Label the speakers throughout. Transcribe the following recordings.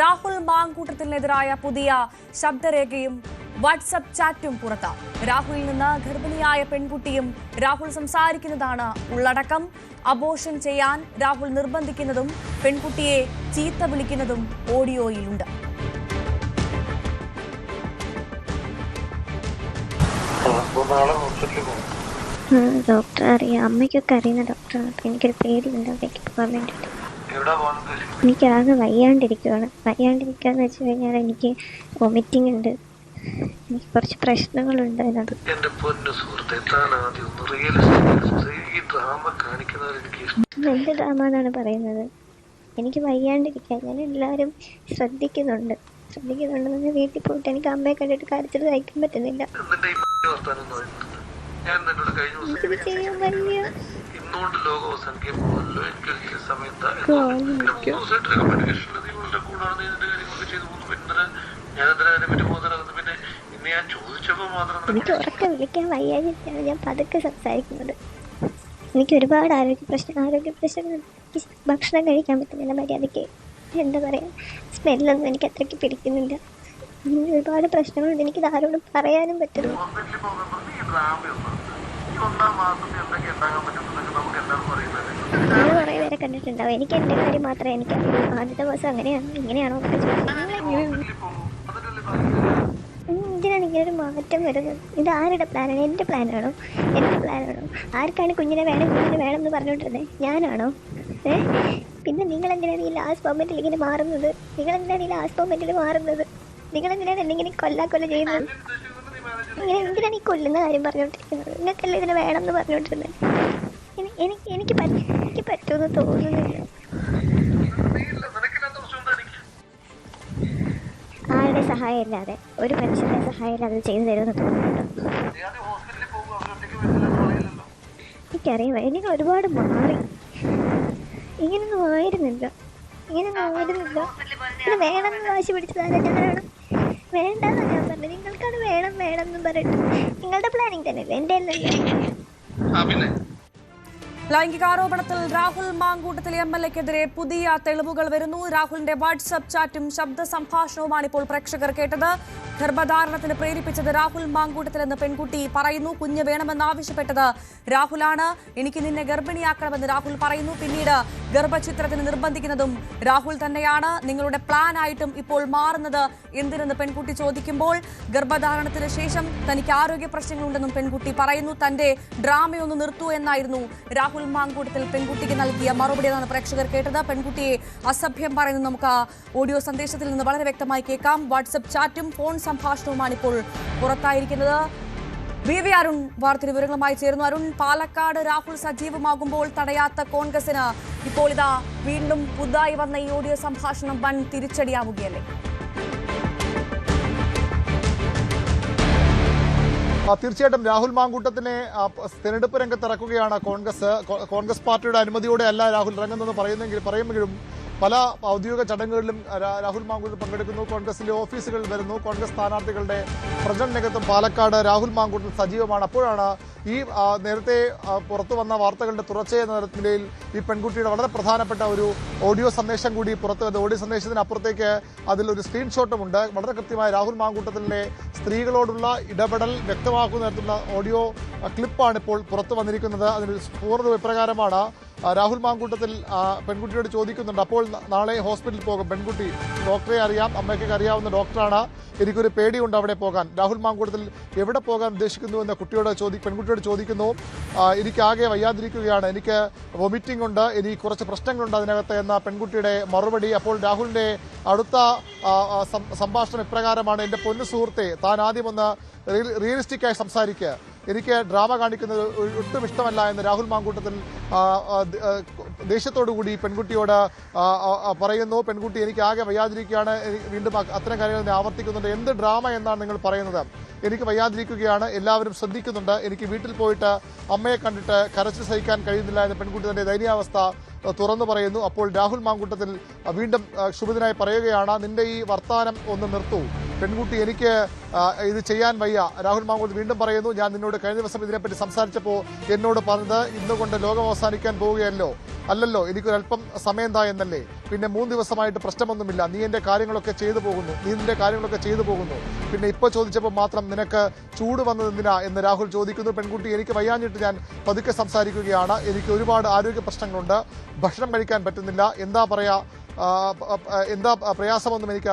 Speaker 1: രാഹുൽ മാങ്കൂട്ടത്തിനെതിരായ പുതിയ ശബ്ദരേഖയും വാട്സപ്പ് ചാറ്റും പുറത്ത് രാഹുലിൽ നിന്ന് ഗർഭിണിയായ പെൺകുട്ടിയും രാഹുൽ സംസാരിക്കുന്നതാണ് ഉള്ളടക്കം. അബോഷൻ ചെയ്യാൻ രാഹുൽ നിർബന്ധിക്കുന്നതും പെൺകുട്ടിയെ ചീത്ത വിളിക്കുന്നതും ഓഡിയോയിലുണ്ട്.
Speaker 2: ഡോക്ടർ അറിയാം. അമ്മയ്ക്കൊക്കെ അറിയുന്ന ഡോക്ടറാണ് അപ്പം എനിക്കൊരു പേടിയുണ്ട്. അവിടേക്ക് പോകാൻ വേണ്ടിയിട്ട്.
Speaker 3: എവിടെ പോകാൻ ഉദ്ദേശിക്കുന്നത്
Speaker 2: എനിക്ക് ആകെ വയ്യാണ്ടിരിക്കുവാണ്. വയ്യാണ്ടിരിക്കാന്ന് വെച്ച് കഴിഞ്ഞാൽ എനിക്ക് വൊമിറ്റിംഗ് ഉണ്ട്. എനിക്ക് കുറച്ച് പ്രശ്നങ്ങളുണ്ട് അതിനകത്ത്.
Speaker 3: എന്റെ പൊന്നു സുഹൃത്തെ താൻ ആദ്യം ഒന്ന് റിയലിസ്റ്റിക് ഈ ഡ്രാമ എനിക്ക്
Speaker 2: എന്ത് ഡ്രാമ എന്നാണ് പറയുന്നത്? എനിക്ക് വയ്യാണ്ടിരിക്കാൻ ഞാൻ എല്ലാവരും ശ്രദ്ധിക്കുന്നുണ്ട്. ശ്രദ്ധിക്കുന്നുണ്ടെന്ന് വീട്ടിൽ പോയിട്ട് എനിക്ക് അമ്മയെ കണ്ടിട്ട് കാര്യത്തിൽ സഹിക്കാൻ പറ്റുന്നില്ല.
Speaker 3: ഞാൻ നിന്നോട് കഴിഞ്ഞ ദിവസം ഇന്നുകൊണ്ട് ലോകം അവസാനിക്കാൻ പോകുമല്ലോ എനിക്കൊരു സമയത്ത്.
Speaker 2: കാണിക്കോ.
Speaker 3: ദിവസമായിട്ട് കമ്മ്യൂണിക്കേഷൻ നീ വളരെ കൂടാണ് നീ നിന്റെ കാര്യങ്ങളൊക്കെ ചെയ്തു പോകുന്നു. പിന്നെ ഞാൻ എന്തിനാ അതിനെ പറ്റി പോകുന്നത് പിന്നെ ഇന്ന് ഞാൻ ചോദിച്ചപ്പോൾ മാത്രം
Speaker 2: എനിക്ക് ഉറക്കം വിളിക്കാൻ വയ്യാതിരിക്കാണ് ഞാൻ പതുക്കെ സംസാരിക്കുന്നത്. എനിക്ക് ഒരുപാട് ആരോഗ്യ പ്രശ്നം ആരോഗ്യ പ്രശ്നങ്ങൾ ഭക്ഷണം കഴിക്കാൻ പറ്റുന്നില്ല മര്യാദയ്ക്ക്. എന്താ പറയുക സ്മെല്ലൊന്നും എനിക്ക് അത്രയ്ക്ക് പിടിക്കുന്നില്ല. ഒരുപാട് പ്രശ്നങ്ങളുണ്ട്. എനിക്ക് ആരോടും പറയാനും പേരെ കണ്ടിട്ടുണ്ടാവും എനിക്ക് എന്റെ കാര്യം മാത്രമേ എനിക്കറിയൂ ആദ്യത്തെ ദിവസം അങ്ങനെയാണ് ഇങ്ങനെയാണോ ഒക്കെ എന്തിനാണ് ഇങ്ങനെ ഒരു മാറ്റം വരുന്നത്? ഇത് ആരുടെ പ്ലാനാണ് എന്റെ പ്ലാനാണോ എന്റെ പ്ലാനാണോ ആർക്കാണ് കുഞ്ഞിനെ വേണം കുഞ്ഞിനെ വേണം എന്ന് പറഞ്ഞുകൊണ്ടിരുന്നത് ഞാനാണോ? പിന്നെ നിങ്ങൾ എന്തിനാണ് ഈ ലാസ്റ്റ് മൊമെന്റിൽ ഇങ്ങനെ മാറുന്നത്? നിങ്ങൾ എന്തിനാണ് ഈ ലാസ്റ്റ് മൊമെന്റിൽ മാറുന്നത്? നിങ്ങൾ എന്തിനാണ് എന്നെ ഇങ്ങനെ കൊല്ലാ കൊല്ല ചെയ്യുന്നത്? ഇങ്ങനെ എന്തിനാണ് ഈ കൊല്ലുന്ന കാര്യം പറഞ്ഞുകൊണ്ടിരിക്കുന്നത്? നിങ്ങൾക്കല്ലേ ഇതിനെ വേണമെന്ന് പറഞ്ഞുകൊണ്ടിരുന്നത്? എനി- എനിക്ക് എനിക്ക് എനിക്ക് പറ്റുമെന്ന് തോന്നുന്നില്ല. ആരുടെ സഹായം ഇല്ലാതെ ഒരു മനുഷ്യന്റെ സഹായം ഇല്ലാതെ ചെയ്തു തരുമെന്ന് തോന്നുന്നുണ്ടോ? എനിക്കറിയാം എനിക്ക് ഒരുപാട് മാറി. ഇങ്ങനൊന്നും ആയിരുന്നില്ല. ഇങ്ങനൊന്നും ആയിരുന്നില്ല. വേണമെന്ന് വാശി പിടിച്ചതാണ് ഞാനാണ് വേണ്ടെന്നാ ഞാൻ പറഞ്ഞത് നിങ്ങൾക്കാണ് വേണം വേണം എന്നും പറഞ്ഞിട്ട് നിങ്ങളുടെ പ്ലാനിങ് തന്നെ.
Speaker 3: പിന്നെ?
Speaker 1: ലൈംഗികാരോപണത്തിൽ രാഹുൽ മാങ്കൂട്ടത്തിലെ എം എൽ എക്കെതിരെ പുതിയ തെളിവുകൾ വരുന്നു. രാഹുലിന്റെ വാട്സപ്പ് ചാറ്റും ശബ്ദ സംഭാഷണവുമാണ് ഇപ്പോൾ പ്രേക്ഷകർ കേട്ടത്. ഗർഭധാരണത്തിന് പ്രേരിപ്പിച്ചത് രാഹുൽ മാങ്കൂട്ടത്തിലെന്ന് പെൺകുട്ടി പറയുന്നു. കുഞ്ഞ് വേണമെന്നാവശ്യപ്പെട്ടത് രാഹുലാണ്. എനിക്ക് നിന്നെ ഗർഭിണിയാക്കണമെന്ന് രാഹുൽ പറയുന്നു. പിന്നീട് ഗർഭചിത്രത്തിന് നിർബന്ധിക്കുന്നതും രാഹുൽ തന്നെയാണ്. നിങ്ങളുടെ പ്ലാൻ ആയിട്ടും ഇപ്പോൾ മാറുന്നത് എന്തിനെന്ന് പെൺകുട്ടി ചോദിക്കുമ്പോൾ ഗർഭധാരണത്തിന് ശേഷം തനിക്ക് ആരോഗ്യ പ്രശ്നങ്ങളുണ്ടെന്നും പെൺകുട്ടി പറയുന്നു. തന്റെ ഡ്രാമയൊന്ന് നിർത്തൂ എന്നായിരുന്നു രാഹുൽ മാങ്കൂട്ടത്തിൽ പെൺകുട്ടിക്ക് നൽകിയ മറുപടി എന്നാണ് പ്രേക്ഷകർ കേട്ടത്. പെൺകുട്ടിയെ അസഭ്യം പറയുന്നത് നമുക്ക് ഓഡിയോ സന്ദേശത്തിൽ നിന്ന് വളരെ വ്യക്തമായി കേൾക്കാം. വാട്സപ്പ് ചാറ്റും ഫോൺ സംഭാഷണവുമാണ് ഇപ്പോൾ പുറത്തായിരിക്കുന്നത്. വി വി അരുൺ വാർത്ത വിവരങ്ങളുമായി ചേർന്നു അരുൺ പാലക്കാട് രാഹുൽ സജീവമാകുമ്പോൾ തടയാത്ത കോൺഗ്രസിന് ഇപ്പോൾ ഇതാ വീണ്ടും പുതുതായി വന്ന ഈ ഓഡിയോ സംഭാഷണം വൻ തിരിച്ചടിയാവുകയല്ലേ?
Speaker 4: തീർച്ചയായിട്ടും രാഹുൽ മാങ്കൂട്ടത്തിനെ തെരഞ്ഞെടുപ്പ് രംഗത്ത് ഇറക്കുകയാണ് കോൺഗ്രസ് കോൺഗ്രസ് പാർട്ടിയുടെ അനുമതിയോടെ അല്ല രാഹുൽ ഇറങ്ങുന്നതെന്ന് പറയുന്നെങ്കിൽ പറയുമെങ്കിലും പല ഔദ്യോഗിക ചടങ്ങുകളിലും രാഹുൽ മാങ്കൂട്ടം പങ്കെടുക്കുന്നു. കോൺഗ്രസിലെ ഓഫീസുകളിൽ വരുന്നു. കോൺഗ്രസ് സ്ഥാനാർത്ഥികളുടെ പ്രചരണ രംഗത്തും പാലക്കാട് രാഹുൽ മാങ്കൂട്ടം സജീവമാണ്. അപ്പോഴാണ് ഈ നേരത്തെ പുറത്തു വന്ന വാർത്തകളുടെ തുടർച്ചയെന്ന നിലയിൽ ഈ പെൺകുട്ടിയുടെ വളരെ പ്രധാനപ്പെട്ട ഒരു ഓഡിയോ സന്ദേശം കൂടി പുറത്തു വരുന്നത് ഓഡിയോ സന്ദേശത്തിന് അപ്പുറത്തേക്ക് അതിൽ ഒരു സ്ക്രീൻഷോട്ടുമുണ്ട് വളരെ കൃത്യമായി രാഹുൽ മാങ്കൂട്ടത്തിലെ സ്ത്രീകളോടുള്ള ഇടപെടൽ വ്യക്തമാക്കുന്ന തരത്തിലുള്ള ഓഡിയോ ക്ലിപ്പാണ് ഇപ്പോൾ പുറത്തു വന്നിരിക്കുന്നത്. അതിന് പൂർണ ഇപ്രകാരമാണ് ആ, രാഹുൽ മാങ്കൂട്ടത്തിൽ പെൺകുട്ടിയോട് ചോദിക്കുന്നുണ്ട്. അപ്പോൾ നാളെ ഹോസ്പിറ്റലിൽ പോകും. പെൺകുട്ടി ഡോക്ടറെ അറിയാം അമ്മയ്ക്കൊക്കെ അറിയാവുന്ന ഡോക്ടറാണ്. എനിക്കൊരു പേടിയുണ്ട് അവിടെ പോകാൻ. രാഹുൽ മാങ്കൂട്ടത്തിൽ എവിടെ പോകാൻ ഉദ്ദേശിക്കുന്നു എന്ന് കുട്ടിയോട് ചോദി പെൺകുട്ടിയോട് ചോദിക്കുന്നു. എനിക്കാകെ വയ്യാതിരിക്കുകയാണ്. എനിക്ക് വൊമിറ്റിംഗ് ഉണ്ട്. എനിക്ക് കുറച്ച് പ്രശ്നങ്ങളുണ്ട് അതിനകത്ത് എന്ന പെൺകുട്ടിയുടെ മറുപടി. അപ്പോൾ രാഹുലിന്റെ അടുത്ത സംഭാഷണം ഇപ്രകാരമാണ്. എന്റെ പൊന്നു സുഹൃത്തെ താൻ ആദ്യം ഒന്ന് റിയലിസ്റ്റിക്കായി സംസാരിക്കുക എനിക്ക് ഡ്രാമ കാണിക്കുന്നത് ഒട്ടും ഇഷ്ടമല്ല എന്ന് രാഹുൽ മാങ്കൂട്ടത്തിൽ ആ, ആ, ദ- ആ, ദേഷ്യത്തോടു കൂടി പെൺകുട്ടിയോട് പറയുന്നു. പെൺകുട്ടി എനിക്ക് ആകെ വയ്യാതിരിക്കുകയാണ്. വീണ്ടും അത്തരം കാര്യങ്ങൾ ആവർത്തിക്കുന്നുണ്ട്. എന്ത് ഡ്രാമ എന്നാണ് നിങ്ങൾ പറയുന്നത്? എനിക്ക് വയ്യാതിരിക്കുകയാണ്. എല്ലാവരും ശ്രദ്ധിക്കുന്നുണ്ട്. എനിക്ക് വീട്ടിൽ പോയിട്ട് അമ്മയെ കണ്ടിട്ട് കരച്ചിൽ സഹിക്കാൻ കഴിയുന്നില്ല എന്ന പെൺകുട്ടി തന്റെ ദയനീയാവസ്ഥ തുറന്നു പറയുന്നു. അപ്പോൾ രാഹുൽ മാങ്കൂട്ടത്തിൽ വീണ്ടും ആ, ക്ഷുഭിതനായി പറയുകയാണ്. നിന്റെ ഈ വർത്താനം ഒന്ന് നിർത്തൂ. പെൺകുട്ടി എനിക്ക് ഇത് ചെയ്യാൻ വയ്യ. രാഹുൽ മാങ്കൂട്ടത്തിൽ വീണ്ടും പറയുന്നു ഞാൻ നിന്നോട് കഴിഞ്ഞ ദിവസം ഇതിനെപ്പറ്റി സംസാരിച്ചപ്പോൾ എന്നോട് പറഞ്ഞത് ഇന്നുകൊണ്ട് ലോകം അവസാനിക്കാൻ പോവുകയല്ലോ. അല്ലല്ലോ എനിക്കൊരല്പം സമയം താ എന്നല്ലേ പിന്നെ മൂന്ന് ദിവസമായിട്ട് പ്രശ്നമൊന്നുമില്ല. നീ എന്റെ കാര്യങ്ങളൊക്കെ ചെയ്തു പോകുന്നു. നീ നിന്റെ കാര്യങ്ങളൊക്കെ ചെയ്തു പോകുന്നു. പിന്നെ ഇപ്പോൾ ചോദിച്ചപ്പോൾ മാത്രം നിനക്ക് ചൂട് വന്നത് എന്തിനാ? എന്ന് രാഹുൽ ചോദിക്കുന്നു. പെൺകുട്ടി എനിക്ക് വയ്യാഞ്ഞിട്ട് ഞാൻ പതുക്കെ സംസാരിക്കുകയാണ്. എനിക്ക് ഒരുപാട് ആരോഗ്യ പ്രശ്നങ്ങളുണ്ട്. ഭക്ഷണം കഴിക്കാൻ പറ്റുന്നില്ല. എന്താ പറയാ? ആ, പ- പ- എന്താ പ്രയാസമൊന്നും എനിക്ക്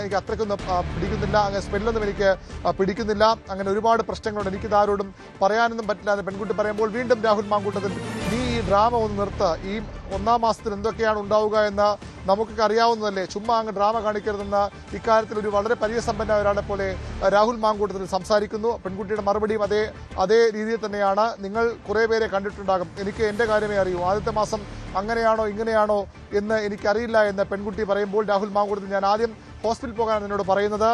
Speaker 4: എനിക്ക് അത്രയ്ക്കൊന്നും പിടിക്കുന്നില്ല. അങ്ങനെ സ്മെല്ലൊന്നും എനിക്ക് പിടിക്കുന്നില്ല. അങ്ങനെ ഒരുപാട് പ്രശ്നങ്ങളുണ്ട്. എനിക്കിത് ആരോടും പറയാനൊന്നും പറ്റില്ല എന്ന് പെൺകുട്ടി പറയുമ്പോൾ വീണ്ടും രാഹുൽ മാങ്കൂട്ടത്തിൽ നീ ഈ ഡ്രാമ ഒന്ന് നിർത്ത്. ഈ ഒന്നാം മാസത്തിൽ എന്തൊക്കെയാണ് ഉണ്ടാവുക എന്ന് നമുക്കൊക്കെ അറിയാവുന്നതല്ലേ? ചുമ്മാ അങ്ങ് ഡ്രാമ കാണിക്കരുതെന്ന് ഇക്കാര്യത്തിൽ ഒരു വളരെ പരിചയസമ്പന്ന ഒരാളെ പോലെ രാഹുൽ മാങ്കൂട്ടത്തിൽ സംസാരിക്കുന്നു. പെൺകുട്ടിയുടെ മറുപടിയും അതേ അതേ രീതിയിൽ തന്നെയാണ്. നിങ്ങൾ കുറേ പേരെ കണ്ടിട്ടുണ്ടാകും. എനിക്ക് എന്റെ കാര്യമേ അറിയൂ. ആദ്യത്തെ മാസം അങ്ങനെയാണോ ഇങ്ങനെയാണോ എന്ന് എനിക്കറിയില്ല എന്ന് പെൺകുട്ടി പറയുമ്പോൾ രാഹുൽ മാങ്കൂട്ടത്തിൽ ഞാൻ ആദ്യം ഹോസ്പിറ്റലിൽ പോകാനാണ് എന്നോട് പറയുന്നത്.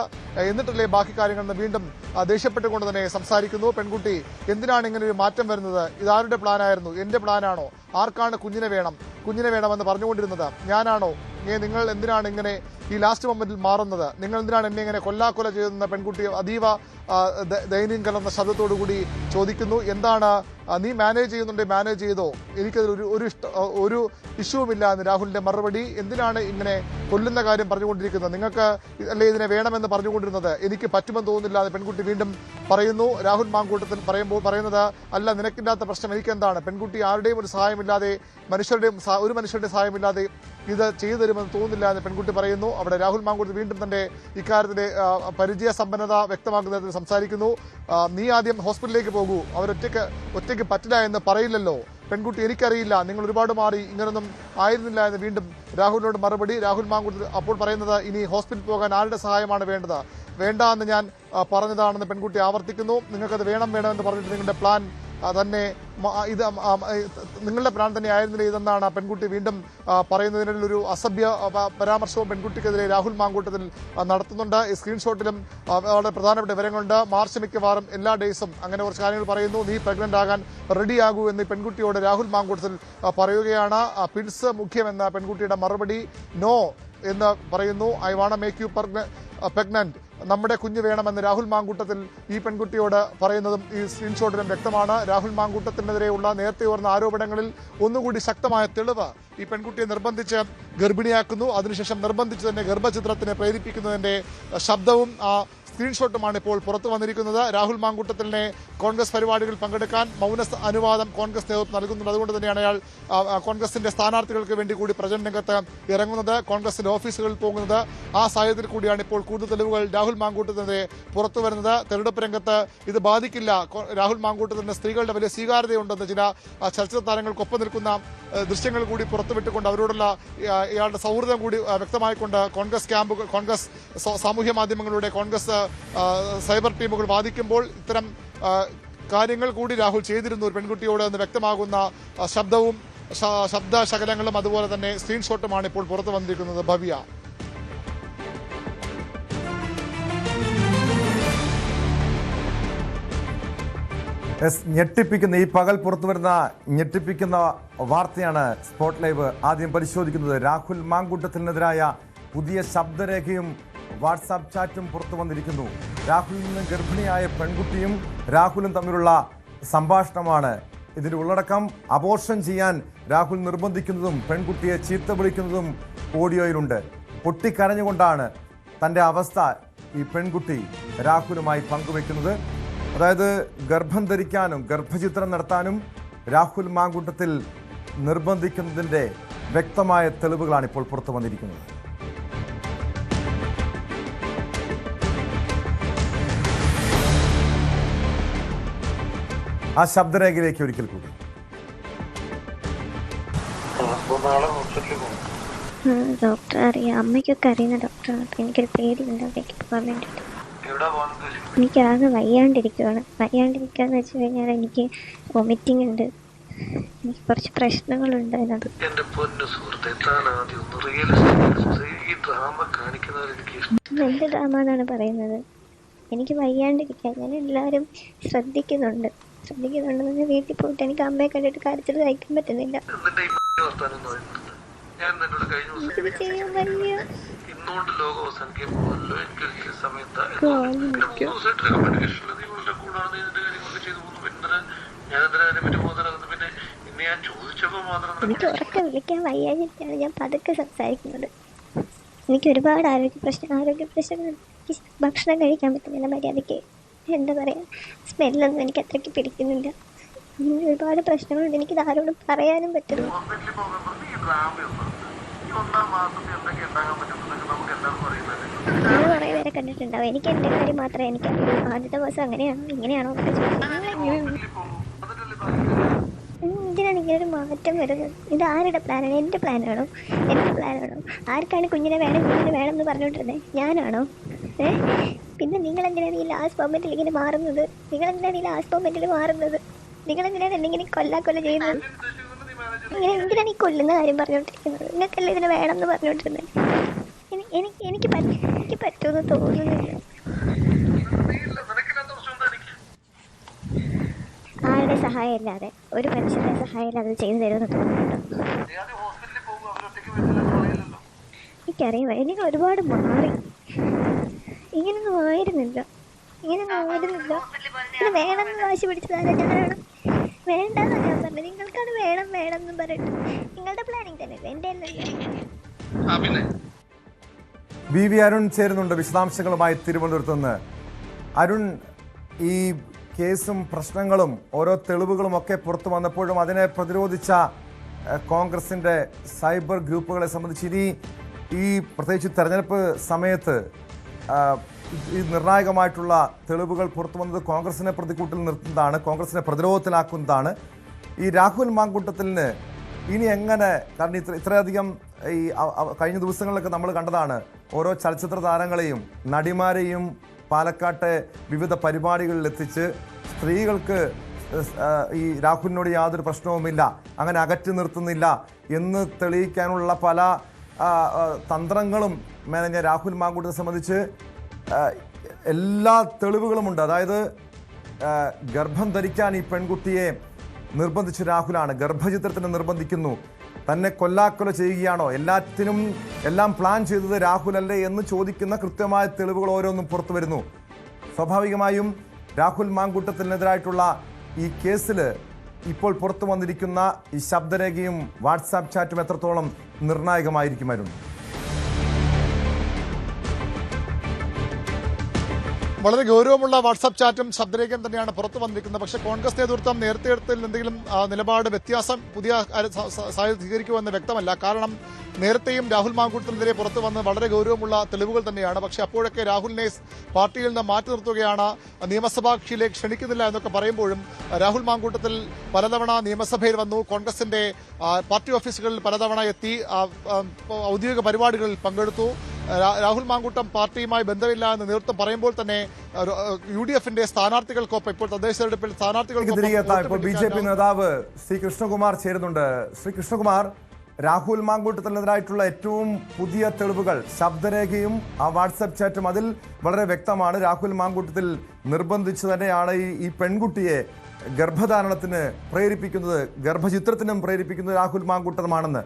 Speaker 4: എന്നിട്ടല്ലേ ബാക്കി കാര്യങ്ങളെന്ന് വീണ്ടും ദേഷ്യപ്പെട്ടുകൊണ്ട് തന്നെ സംസാരിക്കുന്നു. പെൺകുട്ടി എന്തിനാണ് ഇങ്ങനെ ഒരു മാറ്റം വരുന്നത്? ഇതാരുടെ പ്ലാനായിരുന്നു എന്റെ പ്ലാനാണോ ആർക്കാണ് കുഞ്ഞിനെ വേണം? കുഞ്ഞിനെ വേണമെന്ന് പറഞ്ഞുകൊണ്ടിരുന്നത്. ഞാനാണോ? ഏ നിങ്ങൾ എന്തിനാണ് ഇങ്ങനെ ഈ ലാസ്റ്റ് മൊമെന്റിൽ മാറുന്നത്. നിങ്ങൾ എന്തിനാണ് എന്നെ ഇങ്ങനെ കൊല്ലാക്കൊല ചെയ്യുന്ന പെൺകുട്ടി അതീവ ആ, ദ- ദയനീയം കലർന്ന ശബ്ദത്തോടുകൂടി ചോദിക്കുന്നു. എന്താണ് നീ മാനേജ് ചെയ്യുന്നുണ്ടെങ്കിൽ മാനേജ് ചെയ്തോ? എനിക്കതിൽ ഒരു ഒരു ഒരു ഇഷ്യൂവുമില്ല എന്ന് രാഹുലിന്റെ മറുപടി. എന്തിനാണ് ഇങ്ങനെ കൊല്ലുന്ന കാര്യം പറഞ്ഞുകൊണ്ടിരിക്കുന്നത്? നിങ്ങൾക്ക് അല്ലെ ഇതിനെ വേണമെന്ന് പറഞ്ഞുകൊണ്ടിരുന്നത് എനിക്ക് പറ്റുമെന്ന് തോന്നുന്നില്ല എന്ന് പെൺകുട്ടി വീണ്ടും പറയുന്നു. രാഹുൽ മാങ്കൂട്ടത്തിൽ പറയുമ്പോൾ പറയുന്നത് അല്ല നിനക്കില്ലാത്ത പ്രശ്നം എനിക്കെന്താണ്? പെൺകുട്ടി ആരുടെയും ഒരു സഹായമില്ലാതെ മനുഷ്യരുടെയും ഒരു മനുഷ്യരുടെ സഹായമില്ലാതെ ഇത് ചെയ്തു തരുമെന്ന് തോന്നുന്നില്ല എന്ന് പെൺകുട്ടി പറയുന്നു. അവിടെ രാഹുൽ മാങ്കൂട്ടത്തിൽ വീണ്ടും തന്റെ ഇക്കാര്യത്തിന്റെ പരിചയ സമ്പന്നത വ്യക്തമാക്കുന്ന തരത്തിൽ സംസാരിക്കുന്നു നീ ആദ്യം ഹോസ്പിറ്റലിലേക്ക് പോകൂ. അവരൊറ്റയ്ക്ക് ഒറ്റയ്ക്ക് പറ്റില്ല എന്ന് പറയില്ലല്ലോ. പെൺകുട്ടി എനിക്കറിയില്ല. നിങ്ങൾ ഒരുപാട് മാറി ഇങ്ങനൊന്നും ആയിരുന്നില്ല എന്ന് വീണ്ടും രാഹുലിനോട് മറുപടി. രാഹുൽ മാങ്കുട്ടി അപ്പോൾ പറയുന്നത് ഇനി ഹോസ്പിറ്റലിൽ പോകാൻ ആരുടെ സഹായമാണ് വേണ്ടത്? വേണ്ട എന്ന് ഞാൻ പറഞ്ഞതാണെന്ന് പെൺകുട്ടി ആവർത്തിക്കുന്നു. നിങ്ങൾക്കത് വേണം വേണമെന്ന് പറഞ്ഞിട്ട് നിങ്ങളുടെ പ്ലാൻ തന്നെ ഇത് നിങ്ങളുടെ പ്രാൺ തന്നെ ആയിരുന്നില്ല ഇതെന്നാണ് പെൺകുട്ടി വീണ്ടും ആ, പറയുന്നതിനിടയിൽ ഒരു അസഭ്യ പരാമർശവും പെൺകുട്ടിക്കെതിരെ രാഹുൽ മാങ്കൂട്ടത്തിൽ നടത്തുന്നുണ്ട്. ഈ സ്ക്രീൻഷോട്ടിലും വളരെ പ്രധാനപ്പെട്ട വിവരങ്ങളുണ്ട്. മാർച്ച് മിക്കവാറും എല്ലാ ഡേയ്സും അങ്ങനെ കുറച്ച് കാര്യങ്ങൾ പറയുന്നു. നീ പ്രഗ്നന്റ് ആകാൻ റെഡിയാകൂ എന്ന് പെൺകുട്ടിയോട് രാഹുൽ മാങ്കൂട്ടത്തിൽ പറയുകയാണ്. പിൻസ് മുഖ്യമെന്ന പെൺകുട്ടിയുടെ മറുപടി നോ എന്ന് പറയുന്നു. I wanna make you pregnant നമ്മുടെ കുഞ്ഞ് വേണമെന്ന് രാഹുൽ മാങ്കൂട്ടത്തിൽ ഈ പെൺകുട്ടിയോട് പറയുന്നതും ഈ സ്ക്രീൻഷോട്ടിലും വ്യക്തമാണ്. രാഹുൽ മാങ്കൂട്ടത്തിനെതിരെയുള്ള നേരത്തെ ഉയർന്ന ആരോപണങ്ങളിൽ ഒന്നുകൂടി ശക്തമായ തെളിവ് ഈ പെൺകുട്ടിയെ നിർബന്ധിച്ച് ഗർഭിണിയാക്കുന്നു. അതിനുശേഷം നിർബന്ധിച്ച് തന്നെ ഗർഭചിത്രത്തിനെ പ്രേരിപ്പിക്കുന്നതിന്റെ ശബ്ദവും ആ സ്ക്രീൻഷോട്ടുമാണ് ഇപ്പോൾ പുറത്തു വന്നിരിക്കുന്നത്. രാഹുൽ മാങ്കൂട്ടത്തിലിനെ കോൺഗ്രസ് പരിപാടികളിൽ പങ്കെടുക്കാൻ മൗന അനുവാദം കോൺഗ്രസ് നേതൃത്വം നൽകുന്നുണ്ട്. അതുകൊണ്ട് തന്നെയാണ് അയാൾ കോൺഗ്രസിന്റെ സ്ഥാനാർത്ഥികൾക്ക് വേണ്ടി കൂടി പ്രചരണ രംഗത്ത് ഇറങ്ങുന്നത് കോൺഗ്രസിന്റെ ഓഫീസുകളിൽ പോകുന്നത്. ആ സാഹചര്യത്തിൽ കൂടിയാണ് ഇപ്പോൾ കൂടുതൽ തെളിവുകൾ രാഹുൽ മാങ്കൂട്ടത്തിനെതിരെ പുറത്തു വരുന്നത്. തെരഞ്ഞെടുപ്പ് രംഗത്ത് ഇത് ബാധിക്കില്ല. രാഹുൽ മാങ്കൂട്ടത്തിന് സ്ത്രീകളുടെ വലിയ സ്വീകാര്യതയുണ്ടെന്ന് ചില ചലച്ചിത്ര താരങ്ങൾക്കൊപ്പം നിൽക്കുന്ന ദൃശ്യങ്ങൾ കൂടി പുറത്തുവിട്ടുകൊണ്ട് അവരോടുള്ള ഇയാളുടെ സൗഹൃദം കൂടി വ്യക്തമായിക്കൊണ്ട് കോൺഗ്രസ് ക്യാമ്പുകൾ കോൺഗ്രസ് സാമൂഹ്യ മാധ്യമങ്ങളിലൂടെ കോൺഗ്രസ് സൈബർ ടീമുകൾ വാദിക്കുമ്പോൾ ഇത്തരം കാര്യങ്ങൾ കൂടി രാഹുൽ ചെയ്തിരുന്നു. ഒരു പെൺകുട്ടിയോട് എന്ന് വ്യക്തമാകുന്ന ശബ്ദവും ശബ്ദ ശകലങ്ങളും അതുപോലെ തന്നെ സ്ക്രീൻഷോട്ടുമാണ് ഇപ്പോൾ പുറത്തു വന്നിരിക്കുന്നത്. ഭവ്യ.
Speaker 5: എസ് ഞെട്ടിപ്പിക്കുന്ന ഈ പകൽ പുറത്തു വരുന്ന ഞെട്ടിപ്പിക്കുന്ന വാർത്തയാണ് സ്പോട്ട് ലൈവ് ആദ്യം പരിശോധിക്കുന്നത്. രാഹുൽ മാങ്കൂട്ടത്തിനെതിരായ പുതിയ ശബ്ദരേഖയും വാട്സാപ്പ് ചാറ്റും പുറത്തു വന്നിരിക്കുന്നു. രാഹുലിൽ നിന്ന് ഗർഭിണിയായ പെൺകുട്ടിയും രാഹുലും തമ്മിലുള്ള സംഭാഷണമാണ് ഇതിന്റെ ഉള്ളടക്കം. അബോർഷൻ ചെയ്യാൻ രാഹുൽ നിർബന്ധിക്കുന്നതും പെൺകുട്ടിയെ ചീത്ത വിളിക്കുന്നതും ഓഡിയോയിലുണ്ട്. പൊട്ടിക്കരഞ്ഞുകൊണ്ടാണ് തന്റെ അവസ്ഥ ഈ പെൺകുട്ടി രാഹുലുമായി പങ്കുവെക്കുന്നത്. അതായത് ഗർഭം ധരിക്കാനും ഗർഭചിത്രം നടത്താനും രാഹുൽ മാങ്കൂട്ടത്തിൽ നിർബന്ധിക്കുന്നതിന്റെ വ്യക്തമായ തെളിവുകളാണ് ഇപ്പോൾ പുറത്തു വന്നിരിക്കുന്നത്. ആ ശബ്ദരേഖയിലേക്ക് ഒരിക്കൽ കൂടി.
Speaker 2: ഡോക്ടർ അറിയാം. അമ്മയ്ക്കൊക്കെ അറിയുന്ന ഡോക്ടറാണ്. അപ്പം എനിക്കൊരു പേടിയുണ്ട്. അവിടേക്ക് പോകാൻ വേണ്ടിയിട്ട്.
Speaker 3: എവിടെ പോകാൻ ഉദ്ദേശിക്കുന്നത്
Speaker 2: എനിക്ക് ആകെ വയ്യാണ്ടിരിക്കുകയാണ് വയ്യാണ്ടിരിക്കാന്ന് വെച്ച് കഴിഞ്ഞാൽ എനിക്ക് വൊമിറ്റിംഗ് ഉണ്ട്. എനിക്ക് കുറച്ച് പ്രശ്നങ്ങളുണ്ട് അതിനകത്ത്.
Speaker 3: എന്റെ പൊന്നു സുഹൃത്തെ താൻ ആദ്യം ഒന്ന് റിയലിസ്റ്റിക് ഈ ഡ്രാമ കാണിക്കുന്നവർ എനിക്ക്
Speaker 2: എന്ത് ഡ്രാമ എന്നാണ് പറയുന്നത്? എനിക്ക് വയ്യാണ്ടിരിക്കാൻ ഞാൻ എല്ലാവരും ശ്രദ്ധിക്കുന്നുണ്ട്. ശ്രദ്ധിക്കുന്നുണ്ടെന്ന് പറഞ്ഞാൽ വീട്ടിൽ പോയിട്ട് എനിക്ക് അമ്മയെ കണ്ടിട്ട് കരച്ചിൽ സഹിക്കാൻ പറ്റുന്നില്ല.
Speaker 3: എന്നിട്ട് ഈ വർത്താനം പറയുന്നത് ഞാൻ എന്നോട് കഴിഞ്ഞ ദിവസം
Speaker 2: എനിക്കിത് ചെയ്യാൻ വയ്യ
Speaker 3: ഇന്നുകൊണ്ട് ലോകം അവസാനിക്കുമ്പോഴല്ലോ എനിക്കൊരിക്കൽ സമയത്ത് മൂന്ന് ദിവസമായിട്ട് കമ്മ്യൂണിക്കേഷനിൽ നിങ്ങളുടെ കൂടാണ് നീ ഇതിന്റെ കാര്യങ്ങളൊക്കെ ചെയ്തു പോകുന്നു. പിന്നെ ഞാൻ എന്തിനാ അതിനെ പറ്റി പോകുന്നത് പിന്നെ ഇന്ന് ഞാൻ ചോദിച്ചപ്പോ മാത്രം
Speaker 2: എനിക്ക് ഉറക്കം വിളിക്കാൻ വയ്യാഞ്ഞിട്ടാണ് ഞാൻ പതുക്കെ സംസാരിക്കുന്നത്. എനിക്ക് ഒരുപാട് ആരോഗ്യ പ്രശ്നം ആരോഗ്യ പ്രശ്നങ്ങൾ ഭക്ഷണം കഴിക്കാൻ പറ്റുന്നില്ല മര്യാദയ്ക്ക്. എന്താ പറയുക സ്മെല്ലൊന്നും എനിക്ക് അത്രയ്ക്ക് പിടിക്കുന്നില്ല. അങ്ങനെ ഒരുപാട് പ്രശ്നങ്ങളുണ്ട്. എനിക്കിത് ആരോടും പറയാനും പറ്റുന്നു നിങ്ങൾ കുറേ പേരെ കണ്ടിട്ടുണ്ടാവും. എനിക്ക് എന്റെ കാര്യം മാത്രമേ എനിക്ക് ആദ്യത്തെ ദിവസം അങ്ങനെയാണോ? ഇങ്ങനെയാണോ എന്നൊക്കെ എന്തിനാണ് ഇങ്ങനെ ഒരു മാറ്റം വരുന്നത്? ഇത് ആരുടെ പ്ലാനാണ് എന്റെ പ്ലാനാണോ എന്റെ പ്ലാനാണോ ആർക്കാണ് കുഞ്ഞിനെ വേണം കുഞ്ഞിനെ വേണം എന്ന് പറഞ്ഞുകൊണ്ടിരുന്നത് ഞാനാണോ? ഏ? പിന്നെ നിങ്ങൾ എന്തിനാണ് ഈ ലാസ്റ്റ് മൊമെന്റിൽ ഇങ്ങനെ മാറുന്നത്? നിങ്ങൾ എന്തിനാണ് ഈ ലാസ്റ്റ് മൊമെന്റിൽ മാറുന്നത്? നിങ്ങൾ എന്തിനാണ് എന്നെ ഇങ്ങനെ കൊല്ലാ കൊല്ല ചെയ്യുന്നത്? ഇങ്ങനെ എന്തിനാണ് ഈ കൊല്ലുന്ന കാര്യം പറഞ്ഞുകൊണ്ടിരിക്കുന്നത്? നിങ്ങൾക്കല്ലേ ഇതിന് വേണം എന്ന് പറഞ്ഞുകൊണ്ടിരുന്നത് എനിക്ക് എനിക്ക് എനിക്ക് പറ്റുമെന്ന് തോന്നുന്നില്ല. ആരുടെ സഹായം ഇല്ലാതെ ഒരു മനുഷ്യരുടെ സഹായം ഇല്ലാതെ ചെയ്തു തരുമെന്ന് തോന്നുന്നുണ്ടോ? എനിക്കറിയാം നിങ്ങൾ ഒരുപാട് മാറി. ഇങ്ങനൊന്നും ആയിരുന്നില്ല. ഇങ്ങനൊന്നും ആയിരുന്നില്ല. ഇത് വേണമെന്ന് വാശി പിടിച്ചതാരാ ഞാനാണ്? വേണ്ടെന്നാ ഞാൻ പറഞ്ഞത്. നിങ്ങൾക്കാണ് വേണം വേണം എന്ന് പറഞ്ഞിട്ട്. നിങ്ങളുടെ പ്ലാനിങ് തന്നെ
Speaker 3: പിന്നെ?
Speaker 5: വി വി അരുൺ ചേരുന്നുണ്ട് വിശദാംശങ്ങളുമായി തിരുവനന്തപുരത്ത് നിന്ന്. അരുൺ ഈ കേസും പ്രശ്നങ്ങളും ഓരോ തെളിവുകളും ഒക്കെ പുറത്തു വന്നപ്പോഴും അതിനെ പ്രതിരോധിച്ച കോൺഗ്രസിന്റെ സൈബർ ഗ്രൂപ്പുകളെ സംബന്ധിച്ച് ഇനി ഈ പ്രത്യേകിച്ച് തെരഞ്ഞെടുപ്പ് സമയത്ത് ഈ നിർണായകമായിട്ടുള്ള തെളിവുകൾ പുറത്തു വന്നത് കോൺഗ്രസിനെ പ്രതിക്കൂട്ടിൽ നിർത്തുന്നതാണ് കോൺഗ്രസിനെ പ്രതിരോധത്തിലാക്കുന്നതാണ്. ഈ രാഹുൽ മാങ്കൂട്ടത്തിന് ഇനി എങ്ങനെ കാരണം ഇത്ര ഇത്രയധികം ഈ കഴിഞ്ഞ ദിവസങ്ങളിലൊക്കെ നമ്മൾ കണ്ടതാണ് ഓരോ ചലച്ചിത്ര താരങ്ങളെയും നടിമാരെയും പാലക്കാട്ടെ വിവിധ പരിപാടികളിൽ എത്തിച്ച് സ്ത്രീകൾക്ക് ഈ രാഹുലിനോട് യാതൊരു പ്രശ്നവുമില്ല അങ്ങനെ അകറ്റി നിർത്തുന്നില്ല എന്ന് തെളിയിക്കാനുള്ള പല തന്ത്രങ്ങളും മേനഞ്ഞ രാഹുൽ മാങ്കൂട്ടിനെ സംബന്ധിച്ച് എല്ലാ തെളിവുകളുമുണ്ട് അതായത് ഗർഭം ധരിക്കാൻ ഈ പെൺകുട്ടിയെ നിർബന്ധിച്ച രാഹുലാണ്. ഗർഭചിത്രത്തിന് നിർബന്ധിക്കുന്നു. തന്നെ കൊല്ലാക്കൊല ചെയ്യുകയാണോ? എല്ലാത്തിനും എല്ലാം പ്ലാൻ ചെയ്തത് രാഹുലല്ലേ എന്ന് ചോദിക്കുന്ന കൃത്യമായ തെളിവുകൾ ഓരോന്നും പുറത്തു വരുന്നു. സ്വാഭാവികമായും രാഹുൽ മാങ്കൂട്ടത്തിനെതിരായിട്ടുള്ള ഈ കേസിൽ ഇപ്പോൾ പുറത്തു വന്നിരിക്കുന്ന ഈ ശബ്ദരേഖയും വാട്സാപ്പ് ചാറ്റും എത്രത്തോളം നിർണായകമായിരിക്കുമായിരുന്നു?
Speaker 4: വളരെ ഗൗരവമുള്ള വാട്സാപ്പ് ചാറ്റും ശബ്ദരേഖയും തന്നെയാണ് പുറത്തു വന്നിരിക്കുന്നത്. പക്ഷേ കോൺഗ്രസ് നേതൃത്വം നേരത്തെ എടുത്തതിൽ എന്തെങ്കിലും നിലപാട് വ്യത്യാസം പുതിയ സ്വീകരിക്കുമെന്ന് വ്യക്തമല്ല. കാരണം നേരത്തെയും രാഹുൽ മാങ്കൂട്ടത്തിനെതിരെ പുറത്തു വന്ന് വളരെ ഗൗരവമുള്ള തെളിവുകൾ തന്നെയാണ്. പക്ഷേ അപ്പോഴൊക്കെ രാഹുലിനെ പാർട്ടിയിൽ നിന്ന് മാറ്റി നിർത്തുകയാണ്. നിയമസഭാ കക്ഷിയിലേക്ക് ക്ഷണിക്കുന്നില്ല എന്നൊക്കെ പറയുമ്പോഴും രാഹുൽ മാങ്കൂട്ടത്തിൽ പലതവണ നിയമസഭയിൽ വന്നു. കോൺഗ്രസിന്റെ പാർട്ടി ഓഫീസുകളിൽ പലതവണ എത്തി ഔദ്യോഗിക പരിപാടികളിൽ പങ്കെടുത്തു. രാഹുൽ മാങ്കൂട്ടം പാർട്ടിയുമായി ബന്ധമില്ല എന്ന് നേതൃത്വം പറയുമ്പോൾ തന്നെ യു ഡി എഫിന്റെ സ്ഥാനാർത്ഥികൾക്കൊപ്പം ഇപ്പോൾ തദ്ദേശ തെരഞ്ഞെടുപ്പിൽ
Speaker 5: സ്ഥാനാർത്ഥികൾക്ക്
Speaker 4: സ്ഥാനാർത്ഥികൾക്കൊപ്പം
Speaker 5: തിരികെ ഇപ്പോൾ ബി ജെ പി നേതാവ് ശ്രീ കൃഷ്ണകുമാർ ചേരുന്നുണ്ട്. ശ്രീ കൃഷ്ണകുമാർ രാഹുൽ മാങ്കൂട്ടത്തിനെതിരായിട്ടുള്ള ഏറ്റവും പുതിയ തെളിവുകൾ ശബ്ദരേഖയും ആ വാട്സപ്പ് ചാറ്റും അതിൽ വളരെ വ്യക്തമാണ്. രാഹുൽ മാങ്കൂട്ടത്തിൽ നിർബന്ധിച്ചു തന്നെയാണ് ഈ ഈ പെൺകുട്ടിയെ ഗർഭധാരണത്തിന് പ്രേരിപ്പിക്കുന്നത് ഗർഭചിത്രത്തിനും പ്രേരിപ്പിക്കുന്നത് രാഹുൽ മാങ്കൂട്ടമാണെന്ന്